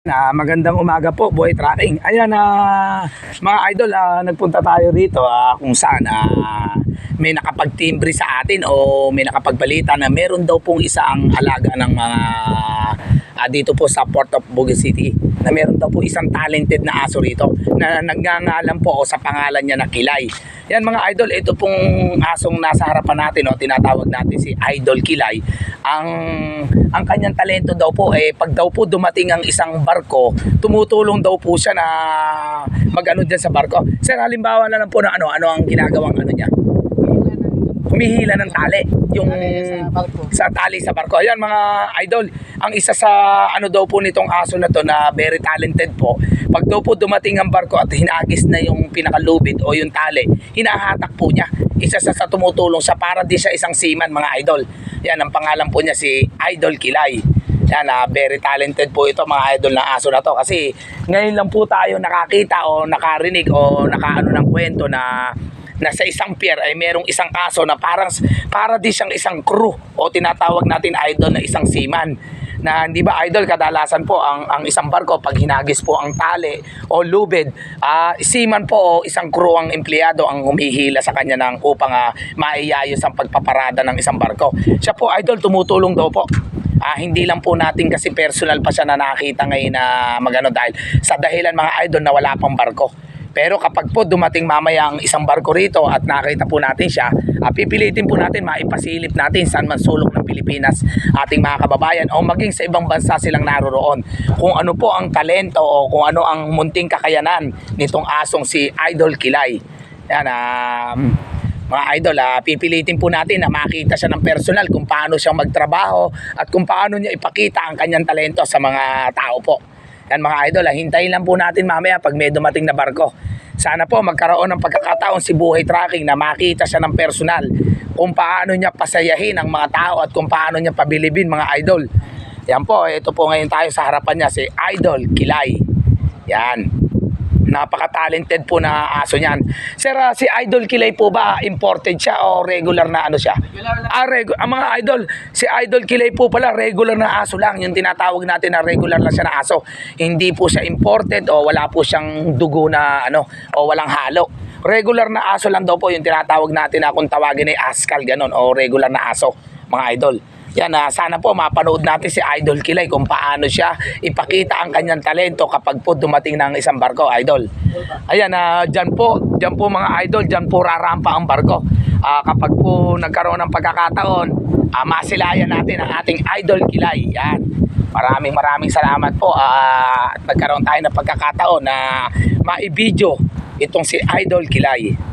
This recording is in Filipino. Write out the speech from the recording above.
Na magandang umaga po, boy tracking. Ayan na mga idol, ah, nagpunta tayo rito ah, kung saan ah, may nakapagtimbre sa atin o may nakapagbalita na meron daw pong isang alaga ng mga ah, dito po sa Port of Bugue City na meron daw po isang talented na aso rito na nagngangalan po o sa pangalan niya na Kilay. Yan mga idol, ito pong asong nasa harapan natin o tinatawag natin si Idol Kilay. Ang ang kanyang talento daw po eh pag daw po dumating ang isang barko, tumutulong daw po siya na magano diyan sa barko. Sir, halimbawa na lang po na ano, ano ang ginagawang ano niya? Humihila ng tali. Yung sa sa tali sa barko. Ayan mga idol, ang isa sa ano daw po nitong aso na to na very talented po, pag daw po dumating ang barko at hinagis na yung pinakalubid o yung tali, hinahatak po niya. Isa sa, sa tumutulong sa para di siya isang seaman mga idol. Yan, ang pangalan po niya si Idol Kilay. Yan, ah, very talented po ito mga idol na aso na to kasi ngayon lang po tayo nakakita o nakarinig o nakaano ng kwento na na sa isang pier ay merong isang kaso na parang para di siyang isang crew o tinatawag natin idol na isang seaman. Na hindi ba idol kadalasan po ang ang isang barko pag hinagis po ang tali o lubid ah seaman po o isang crew ang empleyado ang humihila sa kanya ng upang uh, maiyayos ang pagpaparada ng isang barko. Siya po idol tumutulong daw po. Ah, hindi lang po natin kasi personal pa siya na nakita ngayon na magano dahil sa dahilan mga idol na wala pang barko. Pero kapag po dumating mamaya ang isang barko rito at nakita po natin siya, ah, pipilitin po natin maipasilip natin saan man sulok ng Pilipinas ating mga kababayan o maging sa ibang bansa silang naroroon. Kung ano po ang talento o kung ano ang munting kakayanan nitong asong si Idol Kilay. Yan, ah, mga idol, ah, pipilitin po natin na makita siya ng personal kung paano siyang magtrabaho at kung paano niya ipakita ang kanyang talento sa mga tao po. Yan mga idol, ah, hintayin lang po natin mamaya pag may dumating na barko. Sana po magkaroon ng pagkakataon si Buhay Tracking na makita siya ng personal kung paano niya pasayahin ang mga tao at kung paano niya pabilibin mga idol. Yan po, ito po ngayon tayo sa harapan niya si Idol Kilay. Yan napaka-talented po na aso niyan. Sir, ah, si Idol Kilay po ba imported siya o regular na ano siya? Ah, regu- ang mga idol, si Idol Kilay po pala regular na aso lang, yung tinatawag natin na regular lang siya na aso. Hindi po siya imported o wala po siyang dugo na ano o walang halo. Regular na aso lang daw po yung tinatawag natin na kung tawagin ay askal ganon o regular na aso, mga idol. Yan, ah, sana po mapanood natin si Idol Kilay kung paano siya ipakita ang kanyang talento kapag po dumating ng isang barko, Idol. Ayan, ah, dyan po, dyan po mga Idol, dyan po rarampa ang barko. Ah, kapag po nagkaroon ng pagkakataon, ah, masilayan natin ang ating Idol Kilay. Yan. Maraming maraming salamat po ah, at nagkaroon tayo ng pagkakataon na maibidyo itong si Idol Kilay.